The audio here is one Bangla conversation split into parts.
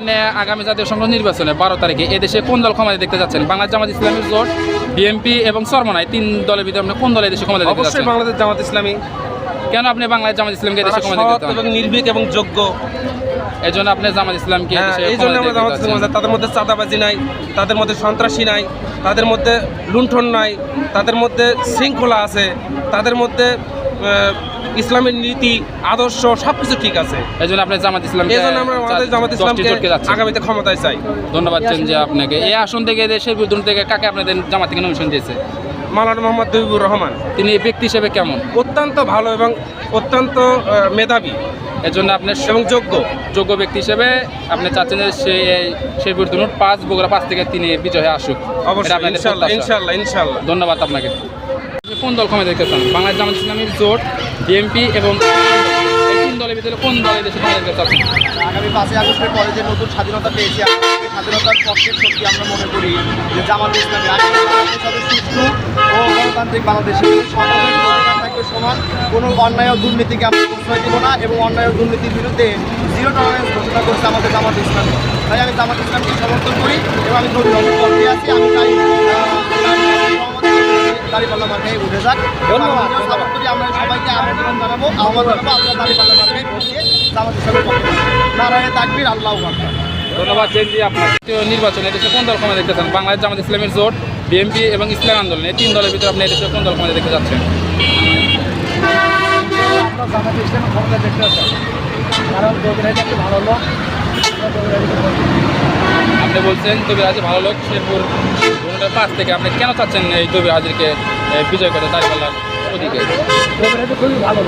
আপনি আগামী জাতীয় সংসদ নির্বাচনে বারো তারিখে এদেশে কোন দল ক্ষমতায় দেখতে যাচ্ছেন? বাংলাদেশ জামাত ইসলামের জোট বিএনপি এবং সরমনায়। তিন দলের ভিতরে আপনি কোন দল এদেশে ক্ষমতায় দেখতে অবশ্যই যাচ্ছেন? বাংলাদেশ জামাত ইসলামী। কেন আপনি বাংলাদেশ জামাত ইসলামকে এদেশে ক্ষমতায় দেখতে চান এবং নির্ভীক এবং যোগ্য। এই জন্য আপনি জামাত ইসলামকে হ্যাঁ এদেশে এই জন্য আমরা জামাত ইসলাম চাচ্ছেন। তাদের মধ্যে চাঁদাবাজি নাই তাদের মধ্যে সন্ত্রাসী নাই তাদের মধ্যে লুণ্ঠন নাই তাদের মধ্যে শৃঙ্খলা আছে তাদের মধ্যে আহ, ইসলামের নীতি আদর্শ সবকিছু ঠিক আছে। এই জন্য আপনি জামাত ইসলামকে এই জন্য আমরা আমাদের জামাত ইসলামকে আগামীতে ক্ষমতায় চাই। ধন্যবাদ চেঞ্জি আপনাকে। এই আসন থেকে দেশের বিরুদ্ধে থেকে কাকে আপনাদের জামাত থেকে নমিশন দিয়েছে? মাওলানা মোহাম্মদ দবিবুর রহমান। তিনি ব্যক্তি হিসেবে কেমন? অত্যন্ত ভালো এবং অত্যন্ত মেধাবী। এর জন্য আপনি এবং যোগ্য। যোগ্য ব্যক্তি হিসেবে আপনি চাচ্ছেন যে সে সেই বিরুদ্ধে পাঁচ বগুড়া পাঁচ থেকে তিনি বিজয় আসুক। অবশ্যই ইনশাল্লাহ ইনশাল্লাহ ইনশাল্লাহ। ধন্যবাদ আপনাকে। কোন দল ক্ষমতা দেখতে চান। বাংলাদেশ জামাত ইসলামীর জোট বিএনপি এবং তিন দলের ভিতরে কোন দলের দেশে আগামী পাঁচই আগস্টের পরে যে নতুন স্বাধীনতা পেয়েছি। স্বাধীনতার পক্ষের শক্তি আমরা মনে করি যে জামাত ইসলামী। আগামী সুষ্ঠু ও গণতান্ত্রিক বাংলাদেশে। সমান কোনো অন্যায় দুর্নীতিকে আমরা প্রশ্রয় দিব না এবং অন্যায় দুর্নীতির বিরুদ্ধে জিরো টলারেন্স ঘোষণা করছে আমাদের জামাত ইসলামী। তাই আমি জামাত ইসলামকে সমর্থন করি এবং আমি আমি দাঁড়িপাল্লা মার্কায় উঠে যাক। ধন্যবাদ। আমরা সবাইকে আমন্ত্রণ জানাব। আহ্বান জানাব আপনারা দাঁড়িপাল্লা মার্কায় দিয়ে জামাত পক্ষে নারায়ণে তাকবির আল্লাহ ধন্যবাদ চেঞ্জি আপনার নির্বাচনে এদেশে কোন দল ক্ষমতা দেখতে চান? বাংলাদেশ জামাত ইসলামের জোট বিএনপি এবং ইসলাম আন্দোলন। এই তিন দলের ভিতরে আপনি এদেশে কোন দল ক্ষমতা দেখতে যাচ্ছেন? আমরা জামাত ইসলামের ক্ষমতা দেখতে চাই। কারণ একটু ভালো লোক। আপনি বলছেন তবে আজ ভালো লোক শেরপুর দুটার পাঁচ থেকে। আপনি কেন চাচ্ছেন এই তবে আজকে বিজয় বিজয় করতে বললাম ওদিকে খুবই ভালো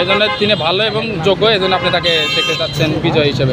এই জন্য তিনি ভালো এবং যোগ্য এই জন্য আপনি তাকে দেখতে চাচ্ছেন বিজয় হিসেবে।